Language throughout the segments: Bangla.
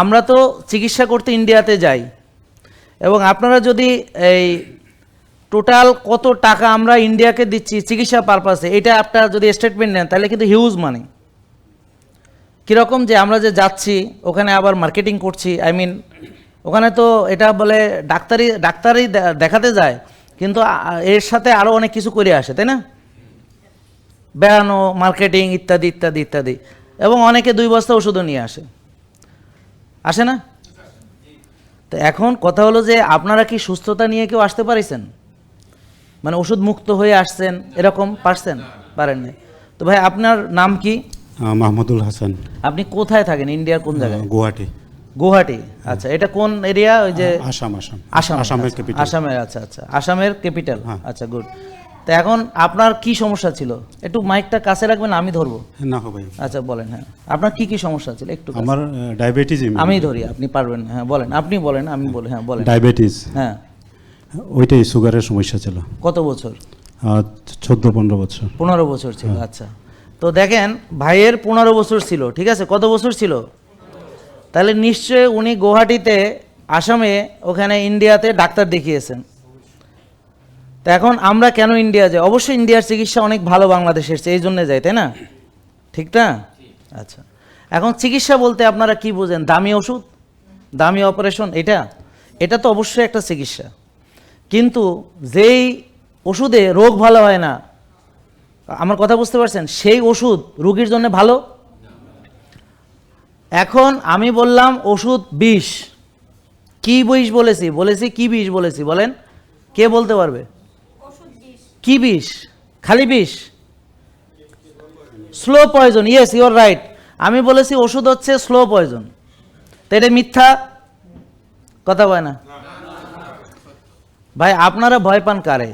আমরা তো চিকিৎসা করতে ইন্ডিয়াতে যাই। এবং আপনারা যদি এই টোটাল কত টাকা আমরা ইন্ডিয়াকে দিচ্ছি চিকিৎসা পারপাসে এটা আপনারা যদি স্টেটমেন্ট নেন, তাহলে কিন্তু হিউজ মানি কীরকম যে আমরা যে যাচ্ছি, ওখানে আবার মার্কেটিং করছি আই মিন ওখানে তো এটা বলে ডাক্তারি ডাক্তারই দেখাতে যায়, কিন্তু এর সাথে আরও অনেক কিছু করে আসে, তাই না? বেড়ানো মার্কেটিং ইত্যাদি ইত্যাদি ইত্যাদি। এবং অনেকে দুই বস্তা ওষুধও নিয়ে আসে। আসে না? তো এখন কথা হলো যে আপনারা কি সুস্থতা নিয়ে কেউ আসতে পারিছেন? মানে ওষুধ মুক্ত হয়ে আসছেন এরকম পারছেন? পারেন নাই। তো ভাই আপনার নাম কি? মাহমুদুল হাসান। আপনি কোথায় থাকেন? ইন্ডিয়ার কোন জায়গায়? গুয়াহাটি। গুয়াহাটি। আচ্ছা এটা কোন এরিয়া? ওই যে আসাম আসাম। আসাম আসামের ক্যাপিটাল আসামের আচ্ছা আচ্ছা। আসামের ক্যাপিটাল। আচ্ছা গুড তো এখন আপনার কি সমস্যা ছিল? একটু মাইকটা কাছে রাখবেন আমি ধরবো। না ভাই। আচ্ছা বলেন হ্যাঁ। আপনার কি কি সমস্যা ছিল? একটু আমার ডায়াবেটিস আমি ধরি আপনি পারবেন হ্যাঁ বলেন আপনি বলেন আমি বলি হ্যাঁ বলেন। ডায়াবেটিস হ্যাঁ। ওইটাই সুগারের সমস্যা ছিল। কত বছর? চোদ্দ পনেরো বছর। পনেরো বছর ছিল আচ্ছা। তো দেখেন ভাইয়ের পনেরো বছর ছিল ঠিক আছে? কত বছর ছিল? তাহলে নিশ্চয়ই উনি গুয়াহাটিতে আসামে ওখানে ইন্ডিয়াতে ডাক্তার দেখিয়েছেন। তো এখন আমরা কেন ইন্ডিয়া যাই? অবশ্যই ইন্ডিয়ার চিকিৎসা অনেক ভালো বাংলাদেশের এই জন্যে যাই, তাই না? ঠিক না? আচ্ছা। এখন চিকিৎসা বলতে আপনারা কি বোঝেন? দামি ওষুধ? দামি অপারেশন এটা? এটা তো অবশ্যই একটা চিকিৎসা। কিন্তু যেই ওষুধে রোগ ভালো হয় না, আমার কথা বুঝতে পারছেন? সেই ওষুধ রুগীর জন্য ভালো? এখন আমি বললাম ওষুধ বিষ। কি বিষ বলেছি? বলেছি কি বিষ বলেছি? বলেন। কে বলতে পারবে? কি বিষ? খালি বিষ? Slow poison yes you're right আমি বলেছি ওষুধ হচ্ছে স্লো পয়জন তো এটা মিথ্যা? কথা বয় না। ভাই, আপনারা ভয় পান কারে?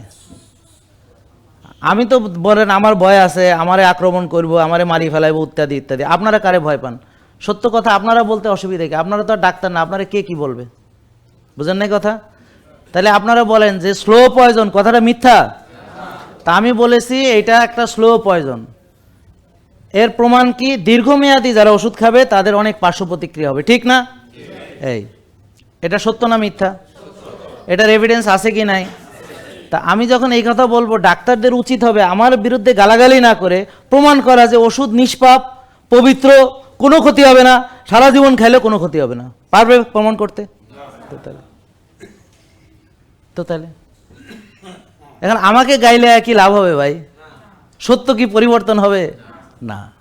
আমি তো বলেন, আমার ভয় আছে, আমারে আক্রমণ করব, আমারে মারি ফেলাইবো, ইত্যাদি ইত্যাদি। আপনারা কারে ভয় পান? সত্য কথা, আপনারা বলতে অসুবিধা কি? আপনারা তো ডাক্তার না, আপনারা কে কি বলবে? বুঝেন নাই কথা? তাহলে আপনারা বলেন যে স্লো পয়জন কথাটা মিথ্যা? তা আমি বলেছি, এটা একটা স্লো পয়জন এর প্রমাণ কি? দীর্ঘমেয়াদী যারা ওষুধ খাবে, তাদের অনেক পার্শ্ব প্রতিক্রিয়া হবে, ঠিক না? এই, এটা সত্য না মিথ্যা? এটার এভিডেন্স আছে কি নাই? তা আমি যখন এই কথা বলব, ডাক্তারদের উচিত হবে আমার বিরুদ্ধে গালাগালি না করে প্রমাণ করা যে ওষুধ নিষ্পাপ, পবিত্র, কোনো ক্ষতি হবে না, সারা জীবন খাইলে কোনো ক্ষতি হবে না। পারবে প্রমাণ করতে? তো তাহলে। তো তাহলে? এখন আমাকে গাইলে কি লাভ হবে ভাই? সত্য কি পরিবর্তন হবে? না।